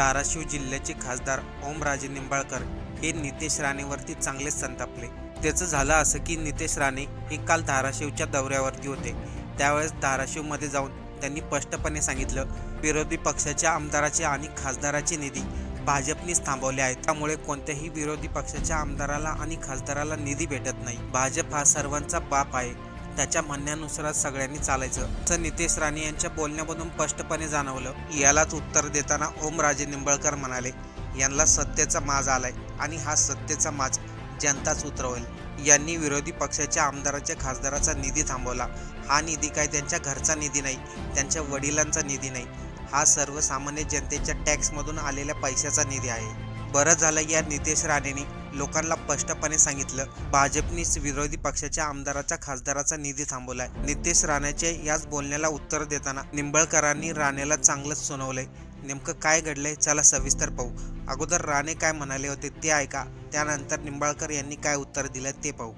धाराशिव जिल्ह्याचे खासदार ओमराजे निंबाळकर हे नितेश राणेवरती चांगलेच संतापले. त्याचं झालं असं की नितेश राणे हे काल धाराशिवच्या दौऱ्यावरती होते. त्यावेळेस धाराशिवमध्ये जाऊन त्यांनी स्पष्टपणे सांगितलं विरोधी पक्षाच्या आमदाराचे आणि खासदाराचे निधी भाजपनेच थांबवले आहेत. त्यामुळे कोणत्याही विरोधी पक्षाच्या आमदाराला आणि खासदाराला निधी भेटत नाही. भाजप हा सर्वांचा बाप आहे. त्याच्या म्हणण्यानुसारच सगळ्यांनी चालायचं. असं नितेश राणे यांच्या बोलण्यामधून स्पष्टपणे जाणवलं. यालाच उत्तर देताना ओमराजे निंबळकर म्हणाले यांना सत्तेचा माज आलाय आणि हा सत्तेचा माज जनताच उतरवेल. यांनी विरोधी पक्षाच्या आमदाराच्या खासदाराचा निधी थांबवला. हा निधी काय त्यांच्या घरचा निधी नाही त्यांच्या वडिलांचा निधी नाही. हा सर्वसामान्य जनतेच्या टॅक्समधून आलेल्या पैशाचा निधी आहे. बरं झालं या नितेश राणेंनी लोकांना स्पष्टपणे सांगितलं. भाजपनीच विरोधी पक्षाच्या आमदाराचा खासदाराचा निधी थांबवलाय. नितेश राणेचे याच बोलण्याला उत्तर देताना निंबळकरांनी राणेला चांगलंच सुनावलंय. नेमकं काय घडलंय? चला सविस्तर पाहू. अगोदर राणे काय म्हणाले होते ते ऐका. त्यानंतर निंबाळकर यांनी काय उत्तर दिलं ते पाहू.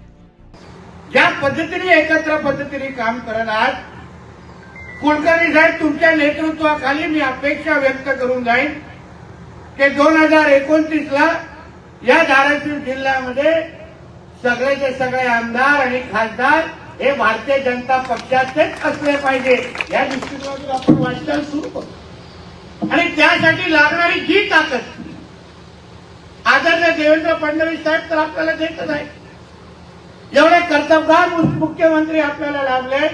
ज्या पद्धतीने एकत्र पद्धतीने काम करत आहात कुलकर्णी साहेब तुमच्या नेतृत्वाखाली मी अपेक्षा व्यक्त करून जाईन. की दोन हजार एकोणतीस ला या धाराशिव जिल्ह्यामध्ये सगळेचे सगळे आमदार आणि खासदार हे भारतीय जनता पक्षाचेच असले पाहिजे. या दृष्टिकोनातून आपण वाटचाल सुरू करतो. आणि त्यासाठी लागणारी जी ताकद आदरणीय देवेंद्र फडणवीस साहेब तर आपल्याला देतच आहे एवढे कर्तबगार मुख्यमंत्री आपल्याला लाभले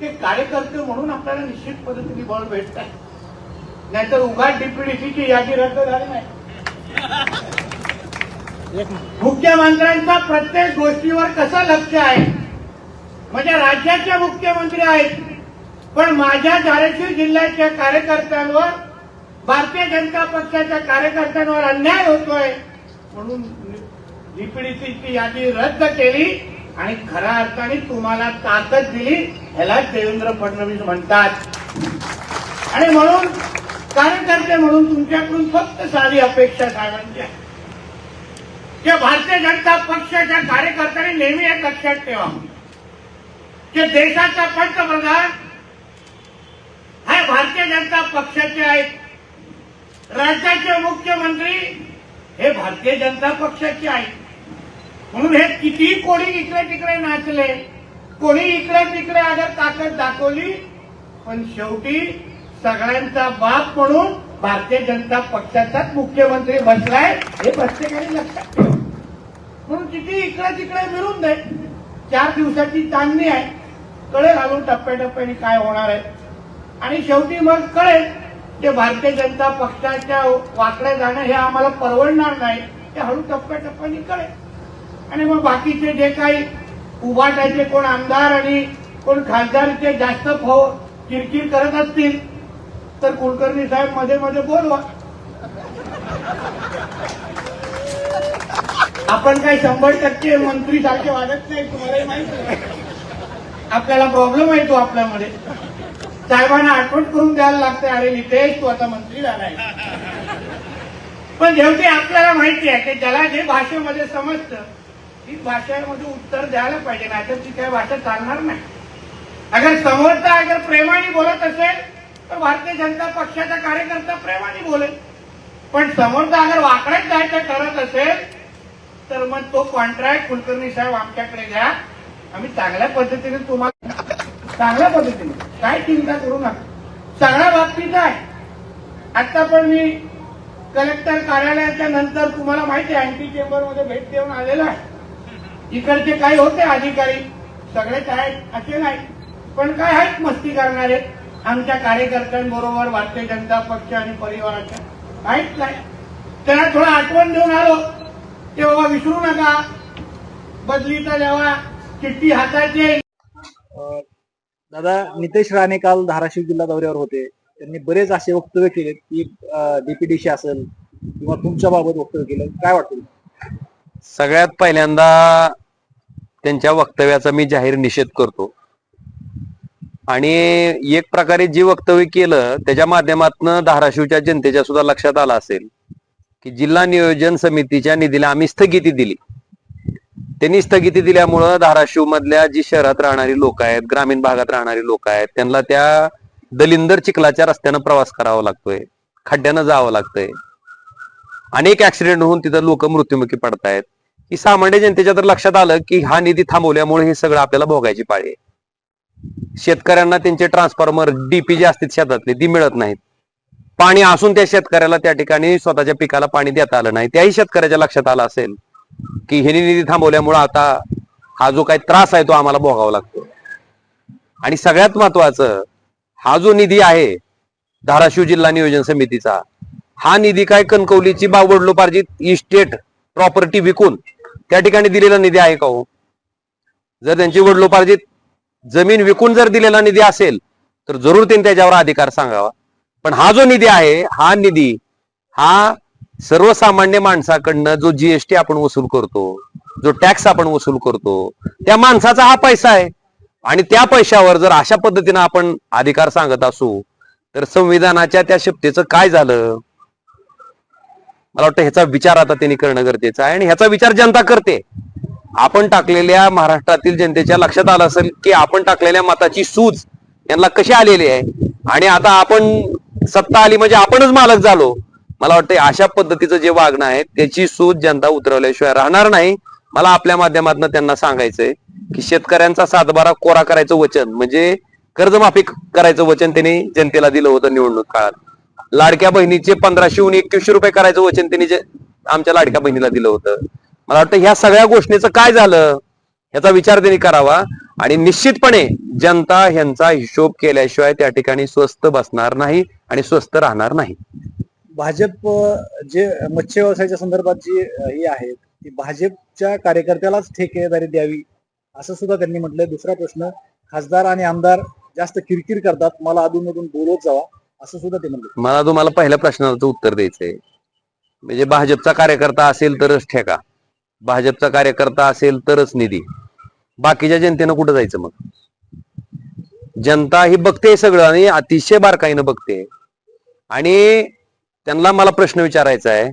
की कार्यकर्ते म्हणून आपल्याला निश्चित पद्धतीने बळ भेटत आहे. नाहीतर उघाड डीपीडीसीची यादी रद्द झाली नाही. मुख्यमंत्र्यांचा प्रत्येक गोष्टीवर कसं लक्ष आहे? म्हणजे राज्याचे मुख्यमंत्री आहेत पण माझ्या धाराशिव जिल्ह्याच्या कार्यकर्त्यांवर भारतीय जनता पक्षाच्या कार्यकर्त्यांवर अन्याय होतोय म्हणून डीपीडीसीची यादी रद्द केली आणि खऱ्या अर्थाने तुम्हाला ताकद दिली ह्यालाच देवेंद्र फडणवीस म्हणतात. आणि म्हणून कार्यकर्ते म्हणून तुमच्याकडून फक्त साधी अपेक्षा साहेबांची आहे की भारतीय जनता पक्षाच्या कार्यकर्त्यांनी नेहमी एक लक्षात ठेवा की देशाचा पंतप्रधान हे भारतीय जनता पक्षाचे आहेत. राज्याचे मुख्यमंत्री हे भारतीय जनता पक्षाचे आहेत. म्हणून हे किती कोणी इकडे तिकडे नाचले कोणी इकडे तिकडे अगर ताकद दाखवली पण शेवटी सगळ्यांचा बाप म्हणून भारतीय जनता पक्षाचाच मुख्यमंत्री बसलाय हे प्रत्येकाने लक्षात म्हणून किती इकडे तिकडे मिळून दे. चार दिवसाची चांदणी आहे. कळेल घालून टप्प्याटप्प्याने काय होणार आहे. आणि शेवटी मग कळेल ते भारतीय जनता पक्षाच्या वाकडे जाणं हे आम्हाला परवडणार नाही ते हळू टप्प्याटप्प्याने कळेल. आणि मग बाकीचे जे काही उभाटायचे कोण आमदार आणि कोण खासदारचे जास्त फो किरकिर करत असतील तर कुलकर्णी साहेबमध्ये मध्ये बोलवा. आपण काही शंभर टक्के मंत्री सारखे वागत नाही तुम्हालाही माहीत आपल्याला प्रॉब्लेम आहे तो आपल्यामध्ये. साहेबांना आठवण करून द्यायला लागते अरे नितेश तू आता मंत्री झालाय पण शेवटी आपल्याला माहिती आहे की ज्याला जे भाषेमध्ये समजतं ती भाषेमध्ये उत्तर द्यायला पाहिजे नाहीतर ती काही भाषा चालणार नाही. अगर समोरचा अगर प्रेमाने बोलत असेल तर भारतीय जनता पक्षाचा कार्यकर्ता प्रेमाने बोलेल. पण समोरचा अगर वाकड्यात जायचं ठरत असेल तर मग तो कॉन्ट्रॅक्ट कुलकर्णी साहेब आमच्याकडे घ्या. आम्ही चांगल्या पद्धतीने तुम्हाला चांगल्या पद्धतीने. काय चिंता करू नका. सगळ्या बाबतीत आहे. आता पण मी कलेक्टर कार्यालयाच्या नंतर तुम्हाला माहिती आहे अँटी चेंबरमध्ये भेट देऊन आलेलो आहे. इकडचे काही होते अधिकारी. सगळेच आहेत असे नाही पण काय आहेत मस्ती करणारे? आमच्या कार्यकर्त्यांबरोबर भारतीय जनता पक्ष आणि परिवाराच्या. आहेत नाही. त्यांना थोडं आठवण देऊन आलो. ते बाबा विसरू नका. बदलीचा जेव्हा चिठ्ठी हातात येईल दादा नितेश राणे काल धाराशिव जिल्हा दौऱ्यावर होते. त्यांनी बरेच असे वक्तव्य केले की डीपीडीसी असेल किंवा तुमच्या बाबत वक्तव्य केलं. काय वाटतं? सगळ्यात पहिल्यांदा त्यांच्या वक्तव्याचा मी जाहीर निषेध करतो. आणि एक प्रकारे जे वक्तव्य केलं त्याच्या माध्यमातून धाराशिवच्या जनतेच्या सुद्धा लक्षात आलं असेल की जिल्हा नियोजन समितीच्या निधीला आम्ही स्थगिती दिली. त्यांनी स्थगिती दिल्यामुळं धाराशिव मधल्या जी शहरात राहणारी लोक आहेत ग्रामीण भागात राहणारी लोक आहेत त्यांना त्या दलिंदर चिखलाच्या रस्त्यानं प्रवास करावा लागतोय खड्ड्यानं जावं लागतंय. अनेक ऍक्सिडेंट होऊन तिथं लोक मृत्युमुखी पडतायत. की सामान्य जनतेच्या तर लक्षात आलं की हा निधी थांबवल्यामुळे हे सगळं आपल्याला भोगायची पाळी आहे. शेतकऱ्यांना त्यांचे ट्रान्सफॉर्मर डीपी जे असतात शेतातले ती मिळत नाहीत. पाणी असून त्या शेतकऱ्याला त्या ठिकाणी स्वतःच्या पिकाला पाणी देता आलं नाही. त्याही शेतकऱ्याच्या लक्षात आलं असेल की हिनी निधी थांबवल्यामुळे आता हा जो काही त्रास आहे तो आम्हाला भोगावा लागतो. आणि सगळ्यात महत्वाचं हा जो निधी आहे धाराशिव जिल्हा नियोजन समितीचा हा निधी काय कणकवलीची बावडलोपार्जित इस्टेट प्रॉपर्टी विकून त्या ठिकाणी दिलेला निधी आहे का हो? जर त्यांची वडलोपार्जित जमीन विकून जर दिलेला निधी असेल तर जरूर त्यांनी त्याच्यावर अधिकार सांगावा. पण हा जो निधी आहे हा निधी हा सर्वसामान्य माणसाकडनं जो जीएसटी आपण वसूल करतो जो टॅक्स आपण वसूल करतो त्या माणसाचा हा पैसा आहे. आणि त्या पैशावर जर अशा पद्धतीनं आपण अधिकार सांगत असू तर संविधानाच्या त्या शब्देचं काय झालं? मला वाटतं ह्याचा विचार आता त्यांनी करणं गरजेचं आहे आणि ह्याचा विचार जनता करते. आपण टाकलेल्या महाराष्ट्रातील जनतेच्या लक्षात आलं असेल की आपण टाकलेल्या मताची सूज यांना कशी आलेली आहे? आणि आता आपण सत्ता आली म्हणजे आपणच मालक झालो. मला वाटतं अशा पद्धतीचं जे वागणं आहे त्याची सूज जनता उतरवल्याशिवाय राहणार नाही. मला आपल्या माध्यमातून त्यांना सांगायचंय की शेतकऱ्यांचा सातबारा कोरा करायचं वचन म्हणजे कर्जमाफी करायचं वचन त्यांनी जनतेला दिलं होतं निवडणूक काळात. लाडक्या बहिणीचे पंधराशेहून एकवीसशे रुपये करायचं वचन त्यांनी आमच्या लाडक्या बहिणीला दिलं होतं. मला वाटतं ह्या सगळ्या गोष्टीचं काय झालं याचा विचार त्यांनी करावा. आणि निश्चितपणे जनता ह्यांचा हिशोब केल्याशिवाय त्या ठिकाणी स्वस्त बसणार नाही आणि स्वस्त राहणार नाही. भाजप जे मत्स्य व्यवसायाच्या संदर्भात जी ही आहे ती भाजपच्या कार्यकर्त्यालाच ठेकेदारी द्यावी असं सुद्धा त्यांनी म्हटलंय. दुसरा प्रश्न खासदार आणि आमदार जास्त किरकिर करतात मला अधूनमधून बोलवत जावा असं सुद्धा ते म्हणले मला तुम्हाला पहिल्या प्रश्नाचं उत्तर द्यायचंय. म्हणजे भाजपचा कार्यकर्ता असेल तरच ठेका. भाजपचा कार्यकर्ता असेल तरच निधी. बाकीच्या जनतेनं कुठं जायचं मग? जनता ही बघते सगळं आणि अतिशय बारकाईनं बघते. आणि त्यांना मला प्रश्न विचारायचा आहे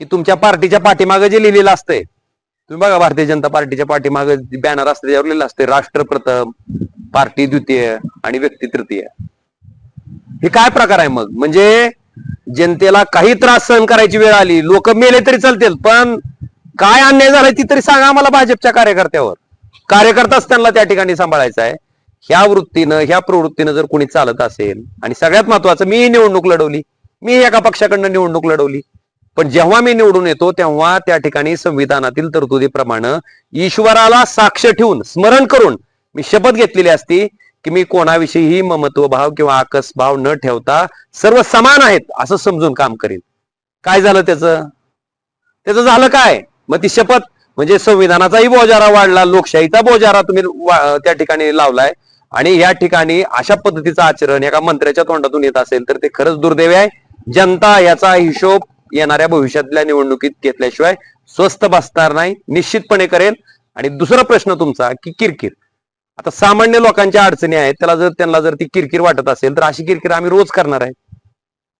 की तुमच्या पार्टीच्या पाठीमागे जे लिहिलेलं असतंय तुम्ही बघा भारतीय जनता पार्टीच्या पाठीमागे बॅनर असते त्यावर लिहिलं असते राष्ट्र प्रथम पार्टी द्वितीय आणि व्यक्ती तृतीय. हे काय प्रकार आहे मग? म्हणजे जनतेला काही त्रास सहन करायची वेळ आली लोक मेले तरी चालतील पण काय अन्याय झालाय ती तरी सांगा आम्हाला भाजपच्या कार्यकर्त्यावर. कार्यकर्ताच त्यांना त्या ठिकाणी सांभाळायचा आहे. ह्या वृत्तीनं ह्या प्रवृत्तीनं जर कोणी चालत असेल आणि सगळ्यात महत्वाचं मी निवडणूक लढवली. मी एका पक्षाकडनं निवडणूक लढवली. पण जेव्हा मी निवडून येतो तेव्हा त्या ठिकाणी संविधानातील तरतुदीप्रमाणे ईश्वराला साक्ष ठेवून स्मरण करून मी शपथ घेतलेली असती की मी कोणाविषयीही ममत्व भाव किंवा आकस भाव न ठेवता सर्व समान आहेत असं समजून काम करीन. काय झालं त्याचं? त्याचं झालं काय? मग ती शपथ म्हणजे संविधानाचाही बोजारा वाढला लोकशाहीचा बोजारा तुम्ही त्या ठिकाणी लावलाय. आणि या ठिकाणी अशा पद्धतीचं आचरण एका मंत्र्याच्या तोंडातून येत असेल तर ते खरंच दुर्दैव आहे. जनता याचा हिशोब येणाऱ्या भविष्यातल्या निवडणुकीत घेतल्याशिवाय स्वस्त बसणार नाही निश्चितपणे करेल. आणि दुसरा प्रश्न तुमचा की किरकिर. आता सामान्य लोकांच्या अडचणी आहेत त्याला जर त्यांना जर ती किरकिर वाटत असेल तर अशी किरकिर आम्ही रोज करणार आहे.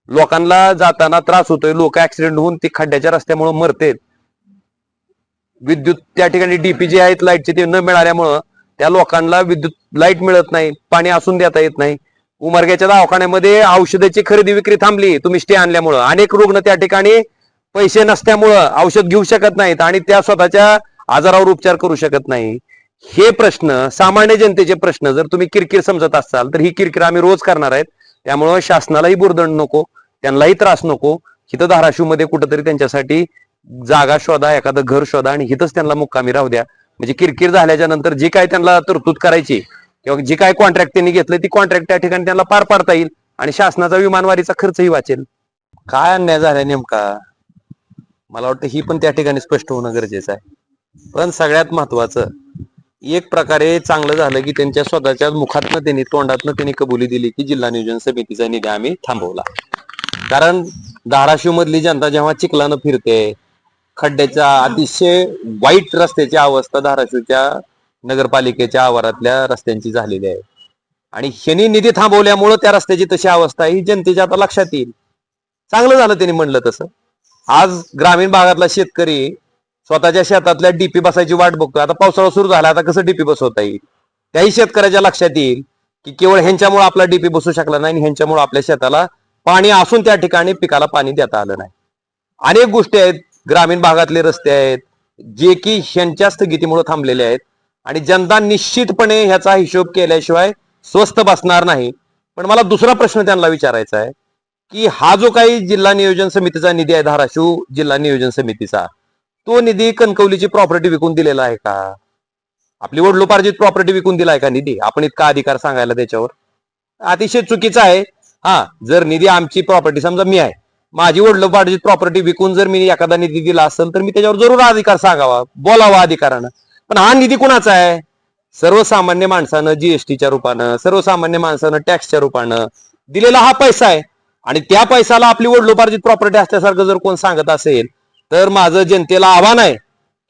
लोकांना जाताना त्रास होतोय लोक ऍक्सिडेंट होऊन ती खड्ड्याच्या रस्त्यामुळे मरतेत. विद्युत त्या ठिकाणी डीपी जे आहेत लाईटचे ते न मिळाल्यामुळं त्या लोकांना विद्युत लाइट मिळत नाही पाणी असून देता येत नाही. उमरग्याच्या दवाखान्यामध्ये औषधाची खरेदी विक्री थांबली तुम्ही स्टे आणल्यामुळं. अनेक रुग्ण त्या ठिकाणी पैसे नसल्यामुळं औषध घेऊ शकत नाहीत आणि त्या स्वतःच्या आजारावर उपचार करू शकत नाही. हे प्रश्न सामान्य जनतेचे प्रश्न जर तुम्ही किरकिर समजत असाल तर ही किरकिर आम्ही रोज करणार आहेत. त्यामुळं शासनालाही बुरदंड नको त्यांनाही त्रास नको. इथं धाराशिवमध्ये कुठंतरी त्यांच्यासाठी जागा शोधा एखादं घर शोधा आणि हिथंच त्यांना मुक्कामी राहू द्या. म्हणजे किरकिर झाल्याच्यानंतर जी काय त्यांना तरतूद करायची किंवा जी काय कॉन्ट्रॅक्ट त्यांनी घेतलं ती कॉन्ट्रॅक्ट त्या ठिकाणी त्यांना पार पाडता येईल आणि शासनाचा विमानवारीचा खर्चही वाचेल. काय अन्याय झालाय नेमका? मला वाटतं ही पण त्या ठिकाणी स्पष्ट होणं गरजेचं आहे. पण सगळ्यात महत्वाचं एक प्रकारे चांगलं झालं की त्यांच्या स्वतःच्या मुखातनं त्यांनी तोंडातनं त्यांनी कबुली दिली की जिल्हा नियोजन समितीचा निधी आम्ही थांबवला. कारण धाराशिव मधली जनता जेव्हा चिखलानं फिरते खड्ड्याच्या अतिशय वाईट रस्त्याची अवस्था धाराशिवच्या नगरपालिकेच्या आवारातल्या रस्त्यांची झालेली आहे. आणि शनी निधी थांबवल्यामुळं त्या रस्त्याची तशी अवस्था आहे. ही जनतेच्या आता लक्षात येईल. चांगलं झालं त्यांनी म्हणलं तसं. आज ग्रामीण भागातला शेतकरी स्वतःच्या शेतातल्या डीपी बसायची वाट बघतोय. आता पावसाळा सुरू झाला. आता कसं डीपी बसवता येईल? त्याही शेतकऱ्याच्या लक्षात येईल की केवळ ह्यांच्यामुळे आपला डीपी बसू शकला नाही आणि ह्यांच्यामुळे आपल्या शेताला पाणी असून त्या ठिकाणी पिकाला पाणी देता आलं नाही. अनेक गोष्टी आहेत. ग्रामीण भागातले रस्ते आहेत जे की ह्यांच्या स्थगितीमुळे थांबलेले आहेत. आणि जनता निश्चितपणे ह्याचा हिशोब केल्याशिवाय स्वस्त बसणार नाही. पण मला दुसरा प्रश्न त्यांना विचारायचा आहे की हा जो काही जिल्हा नियोजन समितीचा निधी आहे धाराशिव जिल्हा नियोजन समितीचा तो निधी कणकवलीची प्रॉपर्टी विकून दिलेला आहे का? आपली वडलोपार्जित प्रॉपर्टी विकून दिलाय का निधी? आपण इतका अधिकार सांगायला त्याच्यावर. अतिशय चुकीचा आहे. हा जर निधी आमची प्रॉपर्टी समजा मी आहे माझी वडलोपार्जित प्रॉपर्टी विकून जर मी एखादा निधी दिला असेल तर मी त्याच्यावर जरूर अधिकार सांगावा बोलावा अधिकारानं. पण हा निधी कुणाचा आहे? सर्वसामान्य माणसानं जीएसटीच्या रूपानं सर्वसामान्य माणसानं टॅक्सच्या रूपानं दिलेला हा पैसा आहे. आणि त्या पैशाला आपली वडलोपार्जित प्रॉपर्टी असल्यासारखं जर कोण सांगत असेल तर माझं जनतेला आव्हान आहे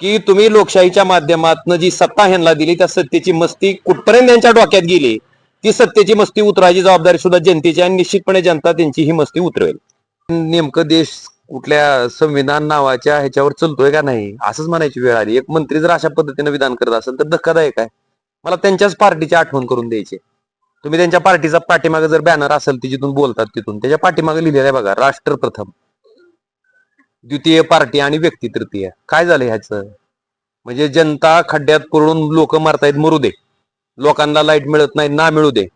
की तुम्ही लोकशाहीच्या माध्यमातून जी सत्ता ह्यांना दिली त्या सत्तेची मस्ती कुठपर्यंत यांच्या डोक्यात गेली ती सत्तेची मस्ती उतरायची जबाबदारी सुद्धा जनतेची आणि निश्चितपणे जनता त्यांची ही मस्ती उतरवेल. नेमकं देश कुठल्या संविधान नावाच्या ह्याच्यावर चलतोय का नाही? असंच म्हणायची वेळ आली. एक मंत्री जर अशा पद्धतीने विधान करत असेल तर धक्कादायक आहे. मला त्यांच्याच पार्टीची आठवण करून द्यायची. तुम्ही त्यांच्या पार्टीचा पाठीमागे जर बॅनर असेल ती जिथून बोलतात तिथून. त्याच्या पाठीमागे लिहिलेलं आहे बघा राष्ट्र प्रथम. द्वितीय पार्टी आणि व्यक्ती तृतीय. काय झालं ह्याचं? म्हणजे जनता खड्ड्यात पडून लोक मारतायत मरू दे. लोकांना लाइट मिळत नाही ना मिळू दे.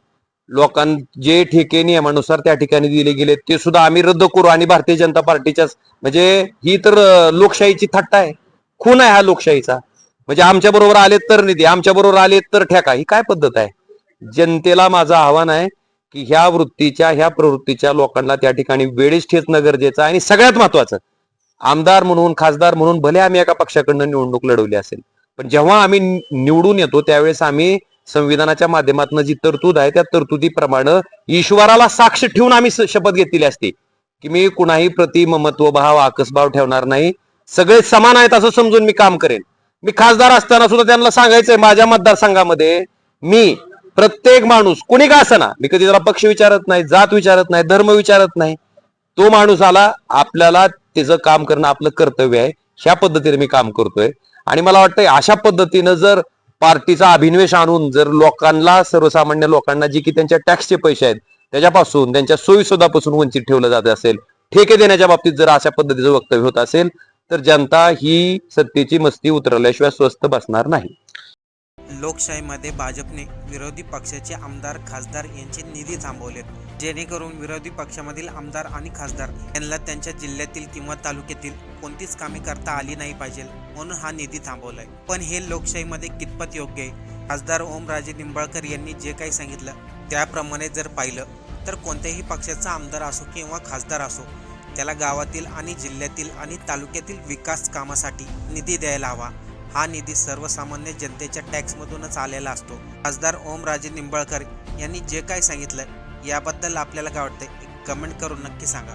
लोकां जे ठेके नियमानुसार त्या ठिकाणी दिले गेले ते सुद्धा आम्ही रद्द करू आणि भारतीय जनता पार्टीच्याच म्हणजे ही तर लोकशाहीची थट्टा आहे. खून आहे हा लोकशाहीचा. म्हणजे आमच्या बरोबर आलेत तर निधी आमच्या बरोबर आलेत तर ठेका ही काय पद्धत आहे? जनतेला माझं आव्हान आहे की ह्या वृत्तीच्या ह्या प्रवृत्तीच्या लोकांना त्या ठिकाणी वेळेस ठेचणं गरजेचं आणि सगळ्यात महत्वाचं आमदार म्हणून खासदार म्हणून भले आम्ही एका पक्षाकडनं निवडणूक लढवली असेल पण जेव्हा आम्ही निवडून येतो त्यावेळेस आम्ही संविधानाच्या माध्यमातून जी तरतूद आहे त्या तरतुदीप्रमाणे ईश्वराला साक्ष ठेवून आम्ही शपथ घेतलेली असते. की मी कुणाही प्रति ममत्व भाव आकसभाव ठेवणार नाही. सगळे समान आहेत असं समजून मी काम करेन. मी खासदार असताना सुद्धा त्यांना सांगायचंय माझ्या मतदारसंघामध्ये मी प्रत्येक माणूस कुणी का असना मी कधी त्याला पक्ष विचारत नाही जात विचारत नाही धर्म विचारत नाही. तो माणूस आला आपल्याला त्याचं काम करणं आपलं कर्तव्य आहे. ह्या पद्धतीने मी काम करतोय. आणि मला वाटतं अशा पद्धतीनं जर पार्टीचा अभिनिवेश आणून जर लोकांना सर्वसामान्य लोकांना जे की त्यांच्या टॅक्सचे पैसे आहेत त्याच्यापासून त्यांच्या सोयीसुद्धापासून वंचित ठेवलं जात असेल ठेके देण्याच्या बाबतीत जर अशा पद्धतीचं वक्तव्य होत असेल तर जनता ही सत्तेची मस्ती उतरवल्याशिवाय स्वस्त बसणार नाही. लोकशाहीमध्ये भाजपने विरोधी पक्षाचे आमदार खासदार यांचे निधी थांबवलेत. जेणेकरून विरोधी पक्षामधील आमदार आणि खासदार यांना त्यांच्या जिल्ह्यातील किंवा तालुक्यातील कोणतीच कामे करता आली नाही पाहिजे म्हणून हा निधी थांबवलाय. पण हे लोकशाहीमध्ये कितपत योग्य आहे? खासदार ओमराजे निंबाळकर यांनी जे काही सांगितलं त्याप्रमाणे जर पाहिलं तर कोणत्याही पक्षाचा आमदार असो किंवा खासदार असो त्याला गावातील आणि जिल्ह्यातील आणि तालुक्यातील विकास कामासाठी निधी द्यायला हवा. हा निधी सर्वसामान्य जनतेच्या टॅक्समधूनच आलेला असतो. खासदार ओमराजे निंबाळकर यांनी जे काय सांगितलं याबद्दल आपल्याला काय वाटतं कमेंट करून नक्की सांगा.